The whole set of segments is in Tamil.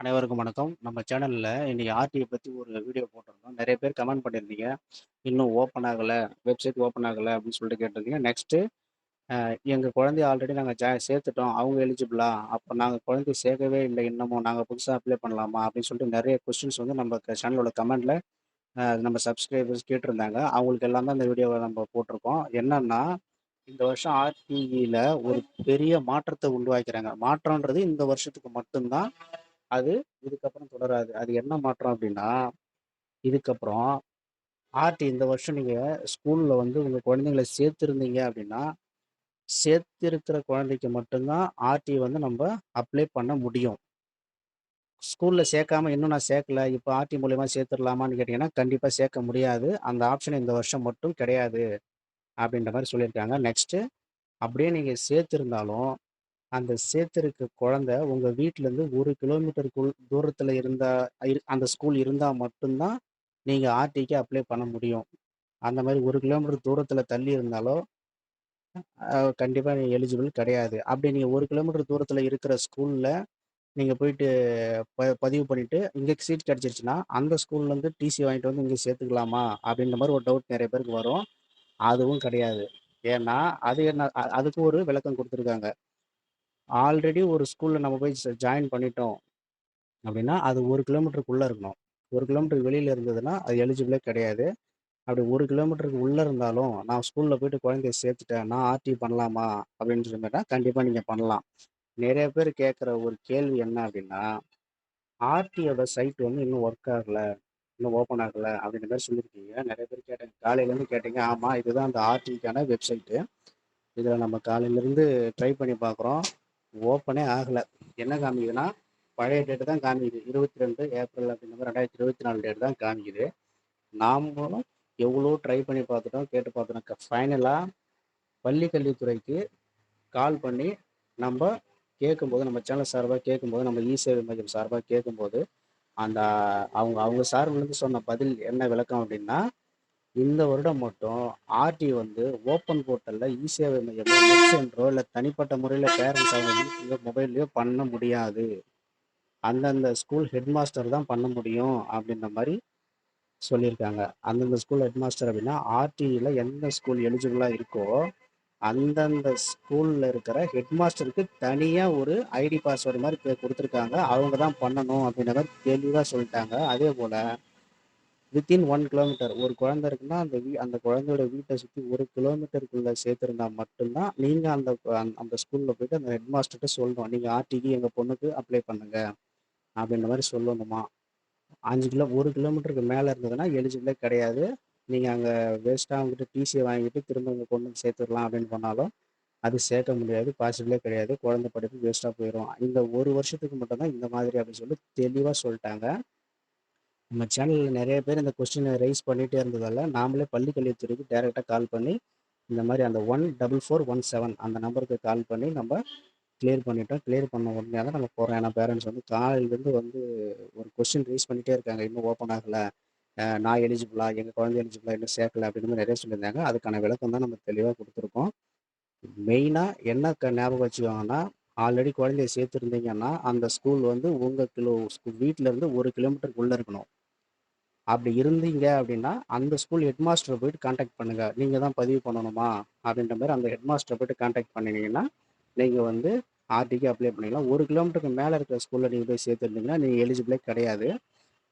அனைவருக்கும் வணக்கம். நம்ம சேனலில் இன்னைக்கு ஆர்டிஐ பற்றி ஒரு வீடியோ போட்டிருந்தோம். நிறைய பேர் கமெண்ட் பண்ணியிருந்தீங்க. இன்னும் ஓப்பன் ஆகலை வெப்சைட் ஓப்பன் ஆகலை அப்படின்னு சொல்லிட்டு கேட்டிருந்தீங்க. நெக்ஸ்ட்டு எங்கள் குழந்தைய ஆல்ரெடி நாங்கள் ஜா சேர்த்துட்டோம். அவங்க எலிஜிபிளா? அப்போ நாங்கள் குழந்தைய சேர்க்கவே இல்லை இன்னமும். நாங்கள் புதுசாக அப்ளை பண்ணலாமா? அப்படின்னு சொல்லிட்டு நிறைய கொஸ்டின்ஸ் வந்து நம்ம சேனலோட கமெண்டில் நம்ம சப்ஸ்கிரைபர்ஸ் கேட்டிருந்தாங்க. அவங்களுக்கு எல்லாமே அந்த வீடியோவை நம்ம போட்டிருக்கோம். என்னென்னா இந்த வருஷம் ஆர்டிஇல ஒரு பெரிய மாற்றத்தை உருவாக்கிறாங்க. மாற்றம்ன்றது இந்த வருஷத்துக்கு மட்டும்தான் அது இதுக்கப்புறம் தொடராது. அது என்ன மாற்றம் அப்படின்னா, இதுக்கப்புறம் ஆர்டி இந்த வருஷம் நீங்கள் ஸ்கூலில் வந்து உங்கள் குழந்தைங்கள சேர்த்துருந்தீங்க அப்படின்னா, சேர்த்திருக்கிற குழந்தைக்கு மட்டும்தான் ஆர்டி வந்து நம்ம அப்ளை பண்ண முடியும். ஸ்கூலில் சேர்க்காம இன்னும் நான் சேர்க்கல. இப்போ ஆர்டி மூலயமா சேர்த்துரலாமான்னு கேட்டிங்கன்னா கண்டிப்பாக சேர்க்க முடியாது. அந்த ஆப்ஷன் இந்த வருஷம் மட்டும் கிடையாது. அப்படின்ற மாதிரி சொல்லியிருக்காங்க. நெக்ஸ்ட்டு அப்படியே நீங்கள் சேர்த்துருந்தாலும் அந்த சேர்த்திருக்க குழந்தை உங்கள் வீட்டிலேருந்து ஒரு கிலோமீட்டருக்குள் தூரத்தில் இருந்தால் இரு அந்த ஸ்கூல் இருந்தால் மட்டும்தான் நீங்கள் ஆர்டிக்கு அப்ளை பண்ண முடியும். அந்த மாதிரி ஒரு கிலோமீட்டர் தூரத்தில் தள்ளி இருந்தாலோ, கண்டிப்பாக நீங்கள் எலிஜிபிள் கிடையாது. அப்படி நீங்கள் ஒரு கிலோமீட்டர் தூரத்தில் இருக்கிற ஸ்கூலில் நீங்கள் போயிட்டு ப பதிவு பண்ணிவிட்டு இங்கே சீட் கிடச்சிருச்சுன்னா அந்த ஸ்கூல்லேருந்து டிசி வாங்கிட்டு வந்து இங்கே சேர்த்துக்கலாமா? அப்படின்ற மாதிரி ஒரு டவுட் நிறைய பேருக்கு வரும். அதுவும் கிடையாது. ஏன்னா, அது என்ன அதுக்கு ஒரு விளக்கம் கொடுத்துருக்காங்க ஆல்ரெடி ஒரு ஸ்கூலில் நம்ம போய் ஜாயின் பண்ணிட்டோம். அப்படின்னா, அது ஒரு கிலோமீட்டருக்குள்ளே இருக்கணும். ஒரு கிலோமீட்டருக்கு வெளியில் இருந்ததுன்னா, அது எலிஜிபிளே கிடையாது. அப்படி ஒரு கிலோமீட்டருக்கு உள்ளே இருந்தாலும், நான் ஸ்கூலில் போயிட்டு குழந்தைய சேர்த்துட்டேன். நான் ஆர்டி பண்ணலாமா? அப்படின்னு சொல்லிட்டா கண்டிப்பாக நீங்கள் பண்ணலாம். நிறைய பேர் கேட்குற ஒரு கேள்வி என்ன அப்படின்னா, ஆர்டியோட சைட் வந்து இன்னும் ஒர்க் ஆகலை இன்னும் ஓப்பன் ஆகலை அப்படின்ற மாதிரி சொல்லியிருக்கீங்க. நிறைய பேர் கேட்டாங்க. காலையிலேருந்து கேட்டீங்க. ஆமாம் இதுதான் அந்த ஆர்டிக்கான வெப்சைட்டு. இதில் நம்ம காலையிலேருந்து ட்ரை பண்ணி பார்க்குறோம். ஓப்பனே ஆகலை என்ன காமிக்குதுன்னா, பழைய டேட்டு தான் காமிக்குது. 22 ஏப்ரல் அப்படின்ற மாரி 2024 டேட் தான் காமிக்குது. நாமளும் எவ்வளோ ட்ரை பண்ணி பார்த்துட்டோம், கேட்டு பார்த்துட்டோம். க பள்ளி கல்வித்துறைக்கு கால் பண்ணி நம்ம கேட்கும்போது, நம்ம சேனல் சார்பாக கேட்கும்போது, நம்ம இ சேவை மையம் சார்பாக கேட்கும்போது, அந்த அவங்க அவங்க சார்புலேருந்து சொன்ன பதில் என்ன விளக்கம் அப்படின்னா, இந்த வருடம் மட்டும் ஆர்டி வந்து ஓப்பன் போர்ட்டலில் இ சேவை மையமோ, நெட் சென்டரோ இல்லை தனிப்பட்ட முறையில் பேரண்ட்ஸ் அவங்க வீட்லயோ, மொபைல்லையோ பண்ண முடியாது. அந்தந்த ஸ்கூல் ஹெட் மாஸ்டர் தான் பண்ண முடியும் அப்படின்ற மாதிரி சொல்லியிருக்காங்க. அந்தந்த ஸ்கூல் ஹெட் மாஸ்டர் அப்படின்னா, ஆர்டியில் எந்த ஸ்கூல் எலிஜிபிளாக இருக்கோ, அந்தந்த ஸ்கூலில் இருக்கிற ஹெட் மாஸ்டருக்கு ஒரு ஐடி பாஸ்வேர்டு மாதிரி கொடுத்துருக்காங்க அவங்க தான் பண்ணணும் அப்படின்ற தெளிவாக சொல்லிவிட்டாங்க அதே போல் வித்தின் ஒன் கிலோமீட்டர் ஒரு குழந்தை இருக்குன்னா, அந்த வீ அந்த குழந்தையோட வீட்டை சுற்றி ஒரு கிலோமீட்டருக்குள்ள சேர்த்துருந்தா மட்டும்தான் நீங்கள் அந்த அந்த ஸ்கூலில் போயிட்டு அந்த ஹெட் மாஸ்டர்கிட்ட சொல்லணும். நீங்கள் ஆர்டிக்கு எங்கள் பொண்ணுக்கு அப்ளை பண்ணுங்க. அப்படின்ற மாதிரி சொல்லணுமா. அஞ்சு கிலோ ஒரு கிலோமீட்டருக்கு மேலே இருந்ததுன்னா எலிஜிபிளே கிடையாது. நீங்கள் அங்கே வேஸ்ட்டாக அவங்ககிட்ட டிசியை வாங்கிட்டு திரும்ப உங்கள் பொண்ணுக்கு சேர்த்துடலாம் அப்படின்னு பண்ணாலும், அது சேர்க்க முடியாது. பாசிபிளே கிடையாது. குழந்தை படிப்பு வேஸ்ட்டாக போயிடும் இந்த ஒரு வருஷத்துக்கு மட்டும்தான் இந்த மாதிரி அப்படின்னு சொல்லி தெளிவாக சொல்லிட்டாங்க நம்ம சேனலில் நிறைய பேர் இந்த கொஸ்டினை ரைஸ் பண்ணிகிட்டே இருந்ததால் நாமளே பள்ளி கல்வித்துறைக்கு கால் பண்ணி, இந்த மாதிரி அந்த 14417 அந்த நம்பருக்கு கால் பண்ணி நம்ம கிளியர் பண்ணிட்டோம். கிளியர் பண்ண உடனே தான் நம்ம போகிறோம் ஏன்னா பேரண்ட்ஸ் வந்து காலையிலேருந்து வந்து ஒரு கொஸ்டின் ரைஸ் பண்ணிகிட்டே இருக்காங்க. இன்னும் ஓப்பன் ஆகலை நான் எலிஜிபிளா? எங்கள் குழந்தை எலிஜிபிளா? இன்னும் சேர்க்கல அப்படின்னு நிறைய சொல்லியிருந்தாங்க. அதுக்கான விளக்கம் தான் நம்ம தெளிவாக கொடுத்துருக்கோம் மெயினாக என்ன க ஞாபகம் வச்சுக்கோங்கன்னா, ஆல்ரெடி குழந்தைய சேர்த்துருந்தீங்கன்னா அந்த ஸ்கூல் வந்து உங்கள் கிலோ ஸ்கூல் வீட்டிலேருந்து ஒரு கிலோமீட்டருக்கு உள்ளே இருக்கணும். அப்படி இருந்தீங்க அப்படின்னா, அந்த ஸ்கூல் ஹெட் மாஸ்டரை போயிட்டு காண்டாக்ட் பண்ணுங்க. நீங்க தான் பதிவு பண்ணணுமா? அப்படின்ற மாதிரி அந்த ஹெட் மாஸ்டர போயிட்டு காண்டாக்ட் பண்ணினீங்கன்னா நீங்க வந்து ஆர்டிக்கு அப்ளை பண்ணிக்கலாம். ஒரு கிலோமீட்டருக்கு மேல இருக்கிற ஸ்கூல்ல நீங்க போய் சேர்த்துருந்தீங்கன்னா நீங்க எலிஜிபிளே கிடையாது.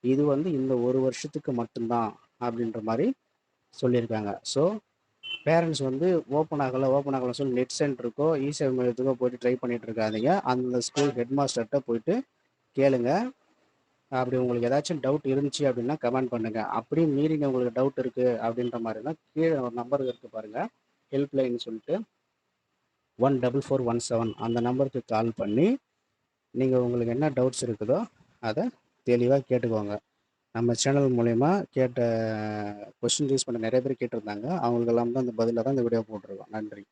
இது வந்து இந்த ஒரு வருஷத்துக்கு மட்டும்தான் அப்படின்ற மாதிரி சொல்லியிருக்காங்க. ஸோ, பேரண்ட்ஸ் வந்து ஓப்பன் ஆகல, ஓப்பன் ஆகலன்னு சொல்லி நெட் சென்டருக்கோ, இசேவை மையத்துக்கோ போயிட்டு ட்ரை பண்ணிட்டு இருக்காதீங்க. அந்த ஸ்கூல் ஹெட் மாஸ்டர்கிட்ட போயிட்டு கேளுங்க. அப்படி உங்களுக்கு ஏதாச்சும் டவுட் இருந்துச்சு அப்படின்னா கமெண்ட் பண்ணுங்க. அப்படியும் மீறி உங்களுக்கு டவுட் இருக்கு அப்படின்ற மாதிரிலாம் கீழே ஒரு நம்பர் இருக்கு பாருங்க. ஹெல்ப் லைன்னு சொல்லிட்டு 14417 அந்த நம்பருக்கு கால் பண்ணி, நீங்கள் உங்களுக்கு என்ன டவுட்ஸ் இருக்குதோ, அதை தெளிவாக கேட்டுக்கோங்க. நம்ம சேனல் மூலயமா கேட்ட கொஸ்டின் யூஸ் பண்ண நிறைய பேர் கேட்டிருந்தாங்க. அவங்களுக்கெல்லாம் தான் அந்த பதிலாக தான் இந்த வீடியோ போட்டிருக்கோம். நன்றி.